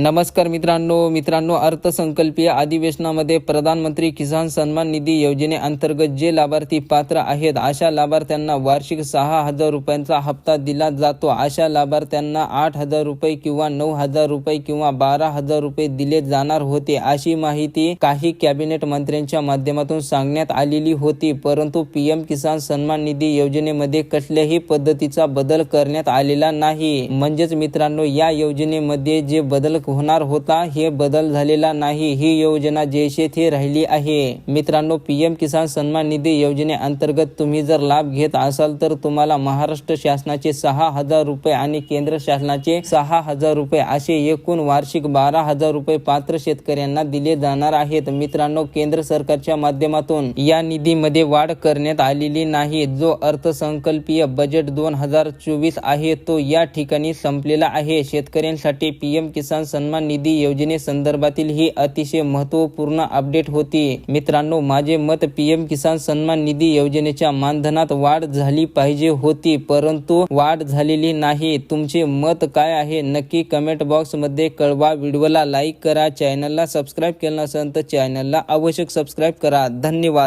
नमस्कार मित्रांनो मित्रांनो अर्थसंकल्पीय अधिवेशनामध्ये प्रधानमंत्री किसान सन्मान निधी योजनेअंतर्गत जे लाभार्थी पात्र आहेत अशा लाभार्थ्यांना वार्षिक सहा हजार रुपयांचा हप्ता दिला जातो. अशा लाभार्थ्यांना आठ हजार रुपये किंवा नऊ हजार रुपये किंवा बारा हजार रुपये दिले जाणार होते अशी माहिती काही कॅबिनेट मंत्र्यांच्या माध्यमातून सांगण्यात आलेली होती. परंतु पीएम किसान सन्मान निधी योजनेमध्ये कसल्याही पद्धतीचा बदल करण्यात आलेला नाही. म्हणजेच मित्रांनो या योजनेमध्ये जे बदल होणार होता हे बदल झालेला नाही. ही योजना जैसे थे राहिली आहे. मित्रांनो पीएम किसान सन्मान निधी योजनेअंतर्गत तुम्ही जर लाभ घेत असाल तर तुम्हाला महाराष्ट्र शासनाचे सहा हजार रुपये आणि केंद्र शासनाचे सहा हजार रुपये असे एकूण वार्षिक बारा हजार रुपये पात्र शेतकऱ्यांना दिले जाणार आहेत. मित्रांनो केंद्र सरकारच्या माध्यमातून या निधीमध्ये वाढ करण्यात आलेली नाही. जो अर्थसंकल्पीय बजेट दोन हजार चोवीस आहे तो या ठिकाणी संपलेला आहे. शेतकऱ्यांसाठी पीएम किसान सन्मान निधी योजनेसंदर्भातील ही अतिशय महत्त्वपूर्ण अपडेट होती. मित्रांनो माझे मत पीएम किसान सन्मान निधी योजनेच्या मानधनात वाढ झाली पाहिजे होती परंतु वाढ झालेली नाही. तुमचे मत काय आहे? नक्की कमेंट बॉक्समध्ये कळवा. व्हिडिओला लाईक करा. चॅनलला सबस्क्राईब केलं नसेल तर चॅनलला आवश्यक सबस्क्राईब करा. धन्यवाद.